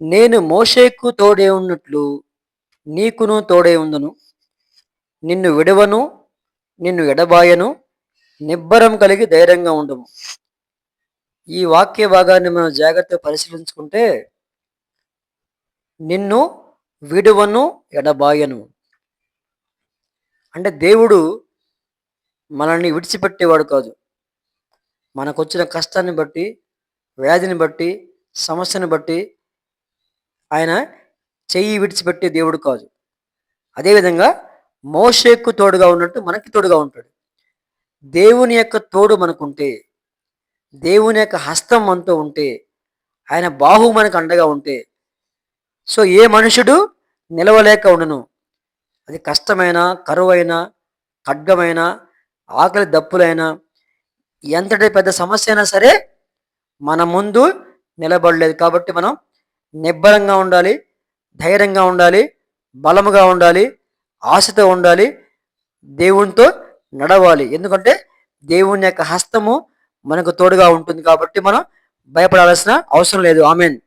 నేను మోషేకు తోడే ఉన్నట్లు నీకును తోడే ఉందును. నిన్ను విడవను నిన్ను ఎడబాయను నిబ్బరం కలిగి ధైర్యంగా ఉండము. ఈ వాక్య భాగాన్ని మనం జాగ్రత్తగా పరిశీలించుకుంటే నిన్ను విడువను ఎడబాయను. అంటే దేవుడు మనల్ని విడిచిపెట్టేవాడు కాదు. మనకొచ్చిన కష్టాన్ని బట్టి వ్యాధిని బట్టి సమస్యను బట్టి ఆయన చెయ్యి విడిచిపెట్టే దేవుడు కాదు. అదేవిధంగా మోషేకు తోడుగా ఉన్నట్టు మనకి తోడుగా ఉంటాడు. దేవుని యొక్క తోడు మనకుంటే దేవుని యొక్క హస్తం మనతో ఉంటే ఆయన బాహు మనకు అండగా ఉంటే సో ఏ మనుషుడు నిలవలేక ఉండను. అది కష్టమైన కరువైన ఖడ్గమైన ఆకలి దప్పులైన ఎంతటి పెద్ద సమస్య అయినా సరే మన ముందు నిలబడలేదు. కాబట్టి మనం నిబ్బరంగా ఉండాలి ధైర్యంగా ఉండాలి బలముగా ఉండాలి ఆశతో ఉండాలి దేవునితో నడవాలి. ఎందుకంటే దేవుని యొక్క హస్తము మనకు తోడుగా ఉంటుంది కాబట్టి మనం భయపడాల్సిన అవసరం లేదు. ఆమెన్.